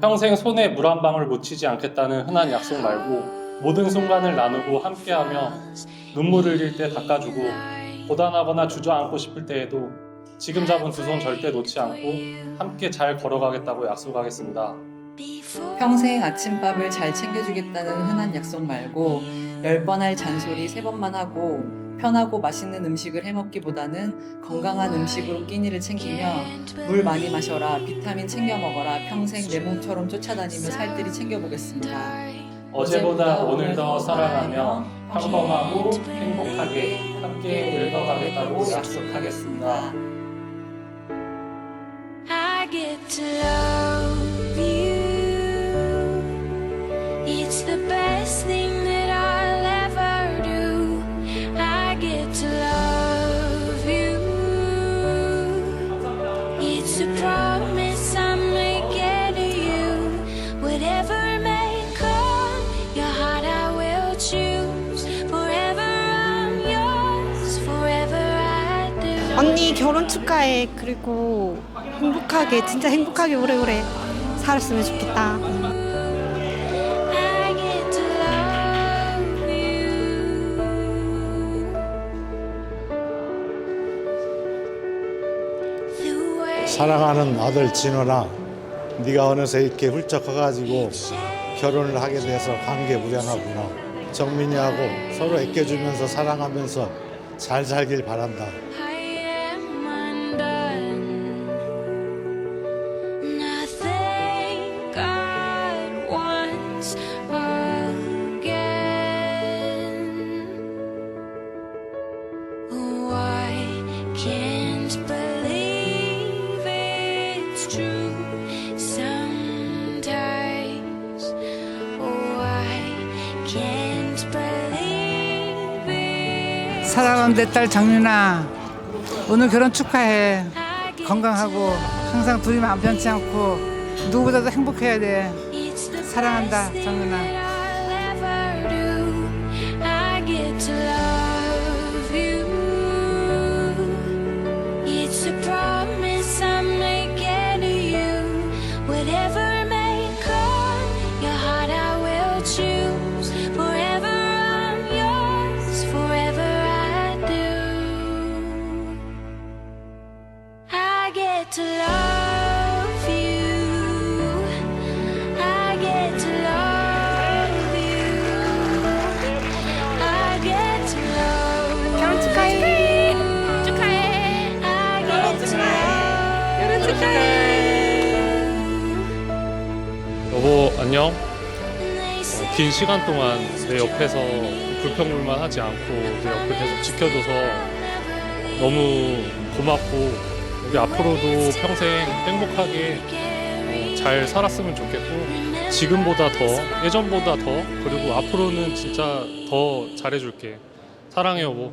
평생 손에 물 한 방울 묻히지 않겠다는 흔한 약속 말고 모든 순간을 나누고 함께하며 눈물을 흘릴 때 닦아주고 고단하거나 주저앉고 싶을 때에도 지금 잡은 두 손 절대 놓지 않고 함께 잘 걸어가겠다고 약속하겠습니다. 평생 아침밥을 잘 챙겨주겠다는 흔한 약속 말고 열 번 할 잔소리 세 번만 하고 편하고 맛있는 음식을 해먹기보다는 건강한 음식으로 끼니를 챙기며 물 많이 마셔라 비타민 챙겨 먹어라 평생 내 몸처럼 쫓아다니며 살뜰히 챙겨보겠습니다. 어제보다 오늘 더 사랑하며 평범하고 행복하게 함께 늙어가겠다고 약속하겠습니다. 언니 결혼 축하해. 그리고 행복하게, 진짜 행복하게 오래오래 살았으면 좋겠다. 사랑하는 아들 진호나 네가 어느새 이렇게 훌쩍 커가지고 결혼을 하게 돼서 관계 무량하구나. 정민이하고 서로 애껴주면서 사랑하면서 잘 살길 바란다 사랑하는 내딸 정윤아 오늘 결혼 축하해. 건강하고 항상 둘이 마음 편치 않고 누구보다도 행복해야 돼. 사랑한다, 정윤아. 여보 안녕. 어, 긴 시간 동안 내 옆에서 불평불만 하지 않고 내 옆을 계속 지켜줘서 너무 고맙고 우리 앞으로도 평생 행복하게 어, 잘 살았으면 좋겠고 지금보다 더 예전보다 더 그리고 앞으로는 진짜 더 잘해줄게. 사랑해 여보